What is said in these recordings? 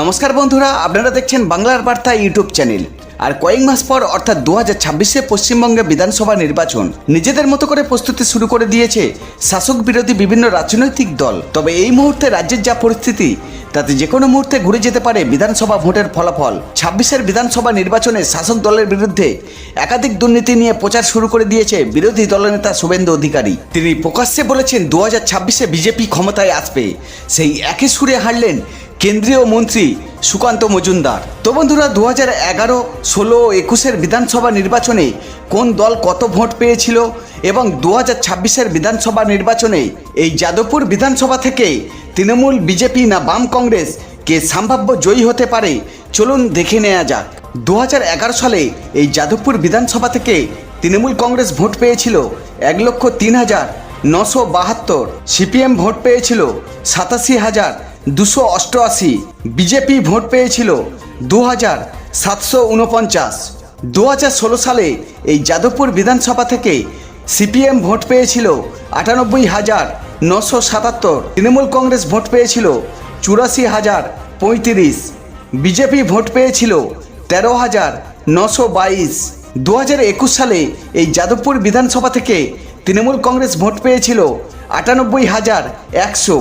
নমস্কার বন্ধুরা, আপনারা দেখছেন বাংলার বার্তা ইউটিউব চ্যানেল। আর কয়েক মাস পর, অর্থাৎ দু হাজার ছাব্বিশে পশ্চিমবঙ্গে বিধানসভা নির্বাচন, নিজেদের মতো করে প্রস্তুতি শুরু করে দিয়েছে শাসক বিরোধী বিভিন্ন রাজনৈতিক দল। তবে এই মুহূর্তে রাজ্যের যা পরিস্থিতি, তাতে যে কোনো মুহূর্তে ঘুরে যেতে পারে বিধানসভা ভোটের ফলাফল। ছাব্বিশের বিধানসভা নির্বাচনে শাসক দলের বিরুদ্ধে একাধিক দুর্নীতি নিয়ে প্রচার শুরু করে দিয়েছে বিরোধী দলনেতা শুভেন্দু অধিকারী। তিনি প্রকাশ্যে বলেছেন, দু হাজার ছাব্বিশে বিজেপি ক্ষমতায় আসবে। সেই একই সুরে হারলেন কেন্দ্রীয় মন্ত্রী সুকান্ত মজুমদার। তো বন্ধুরা দু হাজার এগারো, ষোলো, একুশের বিধানসভা নির্বাচনে কোন দল কত ভোট পেয়েছিল এবং দু হাজার ছাব্বিশের বিধানসভা নির্বাচনে এই যাদবপুর বিধানসভা থেকে তৃণমূল, বিজেপি না বাম কংগ্রেস কে সম্ভাব্য জয়ী হতে পারে, চলুন দেখে নেওয়া যাক। দু হাজার এগারো সালে এই যাদবপুর বিধানসভা থেকে তৃণমূল কংগ্রেস ভোট পেয়েছিল এক লক্ষ তিন হাজার নশো বাহাত্তর। সিপিএম ভোট পেয়েছিল সাতাশি হাজার দুশো অষ্টআশি বিজেপি ভোট পেয়েছিল দু হাজার সাতশো উনপঞ্চাশ। দু হাজার ষোলো সালে এই যাদবপুর বিধানসভা থেকে সিপিএম ভোট পেয়েছিল আটানব্বই হাজার নশো সাতাত্তর। তৃণমূল কংগ্রেস ভোট পেয়েছিল চুরাশি হাজার পঁয়ত্রিশ। বিজেপি ভোট পেয়েছিল তেরো হাজার নশো বাইশ। দু হাজার একুশ সালে এই যাদবপুর বিধানসভা থেকে তৃণমূল কংগ্রেস ভোট পেয়েছিল আটানব্বই হাজার একশো।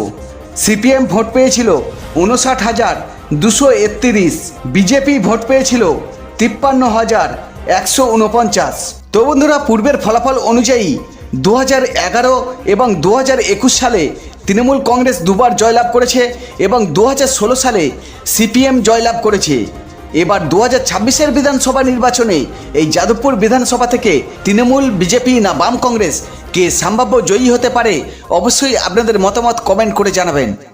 সিপিএম ভোট পেয়েছিল উনষাট হাজার দুশো একত্রিশ, বিজেপি ভোট পেয়েছিল তিপ্পান্ন হাজার একশো উনপঞ্চাশ। তো বন্ধুরা, পূর্বের ফলাফল অনুযায়ী দু হাজার এগারো এবং দু হাজার একুশ সালে তৃণমূল কংগ্রেস দুবার জয়লাভ করেছে এবং দু হাজার ষোলো সালে সিপিএম জয়লাভ করেছে। এবার দু হাজার ছাব্বিশের বিধানসভা নির্বাচনে এই যাদবপুর বিধানসভা থেকে তৃণমূল, বিজেপি না বাম কংগ্রেস, কে সম্ভাব্য জয়ী হতে পারে, অবশ্যই আপনাদের মতামত কমেন্ট করে জানাবেন।